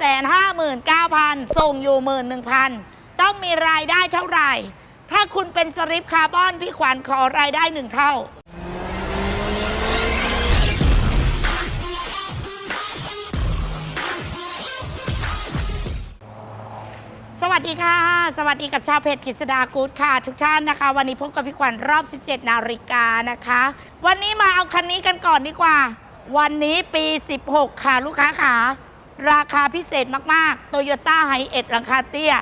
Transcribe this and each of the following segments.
559,000 ส่งอยู่ 11,000 ต้องมีรายได้เท่าไหร่ ถ้าคุณเป็นสลิปคาร์บอน พี่ขวัญขอรายได้หนึ่งเท่า สวัสดีค่ะ สวัสดีกับชาวเพจกฤษดากูดค่ะ ทุกท่านนะคะ วันนี้พบกับพี่ขวัญรอบ 17 นาฬิกานะคะ วันนี้มาเอาคันนี้กันก่อนดีกว่า วันนี้ปี 16 ค่ะลูกค้าค่ะ ราคาพิเศษมากๆ โตโยต้าไฮเอ็ดราคาเตี้ย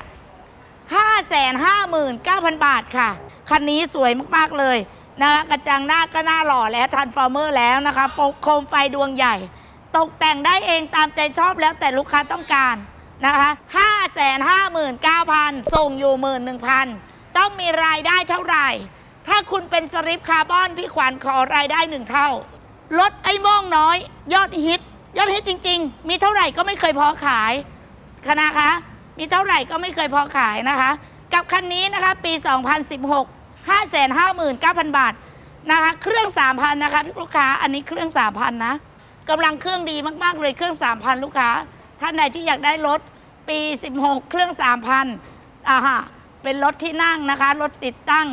559,000 บาทค่ะ คันนี้สวยมากๆเลยนะคะกระจังหน้าก็หน้าหล่อแล้วทันฟอร์เมอร์แล้วนะคะโคมไฟดวงใหญ่ ตกแต่งได้เองตามใจชอบแล้วแต่ลูกค้าต้องการนะคะ559,000 ส่งอยู่ 11,000 ต้องมีรายได้เท่าไหร่ ถ้าคุณเป็นสลิปคาร์บอนพี่ขวัญขอรายได้หนึ่งเท่า ลดไอ้ม่งน้อย ยอดฮิต ยอดฮิตจริง ๆ มีเท่าไหร่ก็ไม่เคยพอขายคณะคะ มีเท่าไหร่ก็ไม่เคยพอขายนะคะ กับคันนี้นะคะปี 2016 559,000 บาทนะคะ เครื่อง 3,000 นะคะลูกค้า อันนี้เครื่อง 3,000 นะกำลังเครื่องดีมาก ๆ เลยเครื่อง 3,000 ลูกค้า ท่านใดที่อยากได้รถปี 16 เครื่อง 3,000อ่าฮะเป็นรถที่นั่งนะคะ รถติดตั้ง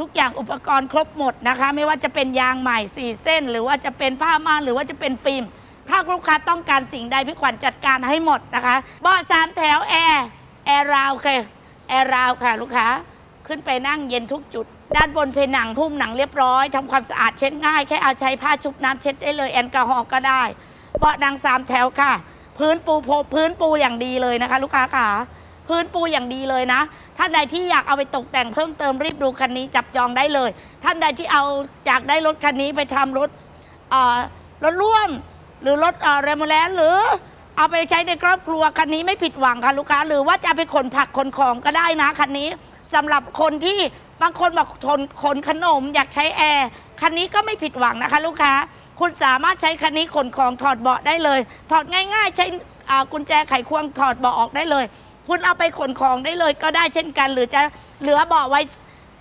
ทุกอย่างอุปกรณ์ครบหมดนะคะ ไม่ว่าจะเป็นยางใหม่ 4 เส้น หรือว่าจะเป็นผ้าม่านหรือว่าจะเป็นฟิล์ม ถ้าลูกค้าต้องการสิ่งใดพี่ขวัญจัดการให้หมดนะคะเบาะสามแถวแอร์แอร์ราวค่ะแอร์ราวค่ะลูกค้าขึ้นไปนั่งเย็นทุกจุด ด้านบนเพนังหุ้มหนังเรียบร้อยทำความสะอาดเช็ดง่ายแค่เอาใช้ผ้าชุบน้ำเช็ดได้เลยแอลกอฮอล์ก็ได้เบาะดังสามแถวค่ะ พื้นปูพรมพื้นปูอย่างดีเลยนะคะ ลูกค้าค่ะ พื้นปูอย่างดีเลยนะ ท่านใดที่อยากเอาไปตกแต่งเพิ่มเติมรีบดูคันนี้จับจองได้เลย ท่านใดที่เอาอยากได้รถคันนี้ไปทำรถรถร่วม หรือรถเอ่อเรมแลนหรือเอาไปใช้ในครอบครัวคันนี้ไม่ผิดหวังค่ะลูกค้า หรือว่าจะไปขนผักขนของก็ได้นะคันนี้สำหรับคนที่บางคนบอกทนขนขนม อยากใช้แอร์คันนี้ก็ไม่ผิดหวังนะคะ ลูกค้า คุณสามารถใช้คันนี้ขนของถอดเบาะได้เลย ถอดง่าย ๆ ใช้กุญแจไขควงถอดเบาะออกได้เลย คุณเอาไปขนของได้เลยก็ได้เช่นกัน หรือจะเหลือเบาะไว้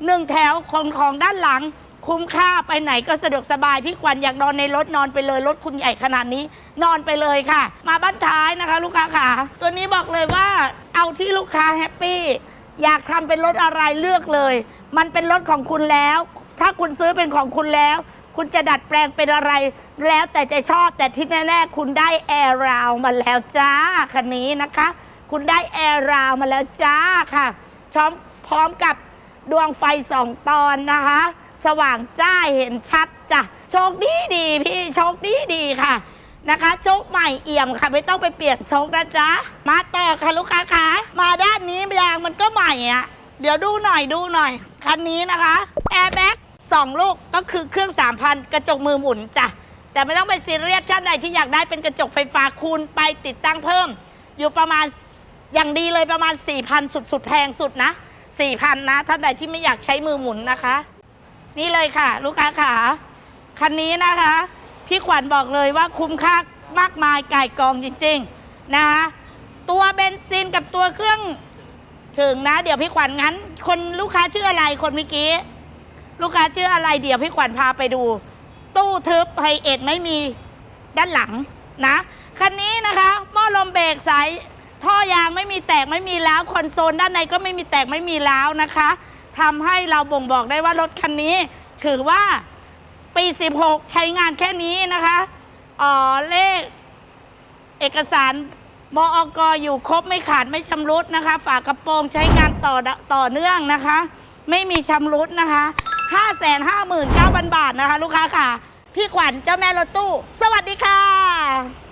หนึ่งแถวขนของด้านหลัง คุ้มค่าไปไหนก็สะดวกสบายพี่ควันอยากนอนในรถนอนไปเลยรถคุณใหญ่ขนาดนี้ นอนไปเลยค่ะ มาบ้านท้ายนะคะ ลูกค้าขาตัวนี้บอกเลยว่าเอาที่ลูกค้าแฮปปี้อยากทำเป็นรถอะไรเลือกเลย มันเป็นรถของคุณแล้ว ถ้าคุณซื้อเป็นของคุณแล้ว คุณจะดัดแปลงเป็นอะไร แล้วแต่จะชอบแต่ที่แน่ๆคุณได้แอร์ราวมาแล้วจ้าคันนี้นะคะ คุณได้แอร์ราวมาแล้วจ้าค่ะพร้อมพร้อมกับดวงไฟสองตอนนะคะ สว่างจ้าเห็นชัดจ้ะโชคดีดีพี่โชคดีดีค่ะนะคะโชคใหม่เอี่ยมค่ะไม่ต้องไปเปลี่ยนโชคนะจ๊ะมาต่อค่ะลูกค้าคะมาด้านนี้ยางมันก็ใหม่อะเดี๋ยวดูหน่อยดูหน่อยคันนี้นะคะแอร์แบ็กสองลูกก็คือเครื่อง 3,000 กระจกมือหมุนจ้ะแต่ไม่ต้องไปซีเรียสท่านใดที่อยากได้เป็นกระจกไฟฟ้าคูณไปติดตั้งเพิ่ม อยู่ประมาณ อย่างดีเลยประมาณ 4,000 สุดสุดแพงสุดนะ 4,000 นะท่านใดที่ไม่อยากใช้มือหมุนนะคะ นี่เลยค่ะ ลูกค้าขาคันนี้นะคะ พี่ขวัญบอกเลยว่าคุ้มค่ามากมายไก่กองจริงๆนะคะตัวเบนซินกับตัวเครื่องถึงนะ เดี๋ยวพี่ขวัญงั้น คนลูกค้าชื่ออะไรคนเมื่อกี้ ลูกค้าชื่ออะไรเดี๋ยวพี่ขวัญพาไปดู ตู้ทึบไฮเอ็ดไม่มีด้านหลังนะคันนี้นะคะหม้อลมเบรกสาย ท่อยางไม่มีแตกไม่มีล้าวคอนโซลด้านในก็ไม่มีแตกไม่มีล้าวนะคะทำให้เราบ่งบอกได้ว่ารถคันนี้ ถือว่าปี 16 ใช้งานแค่นี้นะคะอ๋อเลข เอกสารมอกอยู่ครบไม่ขาดไม่ชำรุดนะคะ ฝากระโปรงใช้งานต่อต่อเนื่องนะคะ ไม่มีชำรุดนะคะ 559,000 บาทนะคะ ลูกค้าค่ะ พี่ขวัญเจ้าแม่รถตู้ สวัสดีค่ะ